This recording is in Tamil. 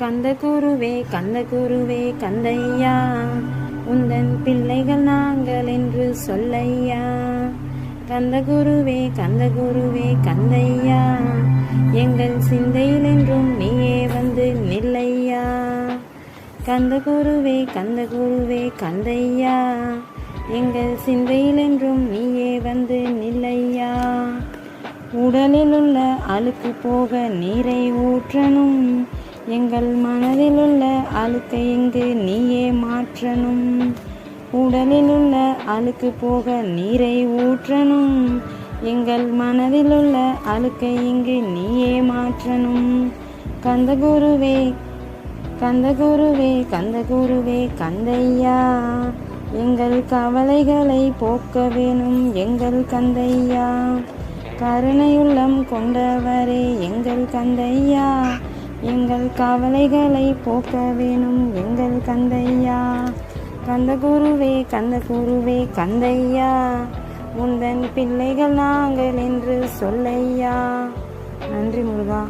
கந்த குருவே கந்த குருவே கந்தையா. உந்தன் பிள்ளைகள் நாங்கள் என்று சொல்லையா. கந்த குருவே கந்த குருவே கந்தையா. எங்கள் சிந்தையில் என்றும் நீயே வந்து நில்லையா. கந்த குருவே கந்த குருவே கந்தையா. எங்கள் சிந்தையில் என்றும் நீயே வந்து நில்லையா. உடலில் உள்ள அழுக்கு போக நீரை ஊற்றணும். எங்கள் மனதில் உள்ள அழுக்கை இங்கு நீயே மாற்றணும். உடலில் உள்ள அழுக்கு போக நீரை ஊற்றணும். எங்கள் மனதில் உள்ள அழுக்கை இங்கு நீயே மாற்றணும். கந்தகுருவே கந்தகுருவே கந்தகுருவே கந்தையா. எங்கள் கவலைகளை போக்க வேணும் எங்கள் கந்தையா. கருணையுள்ளம் கொண்டவரே எங்கள் கந்தையா. எங்கள் கவலைகளை போக்க வேணும் எங்கள் கந்தையா. கந்த குருவே கந்த குருவே கந்தையா. உந்தன் பிள்ளைகள் நாங்கள் என்று சொல்லையா. நன்றி முருகா.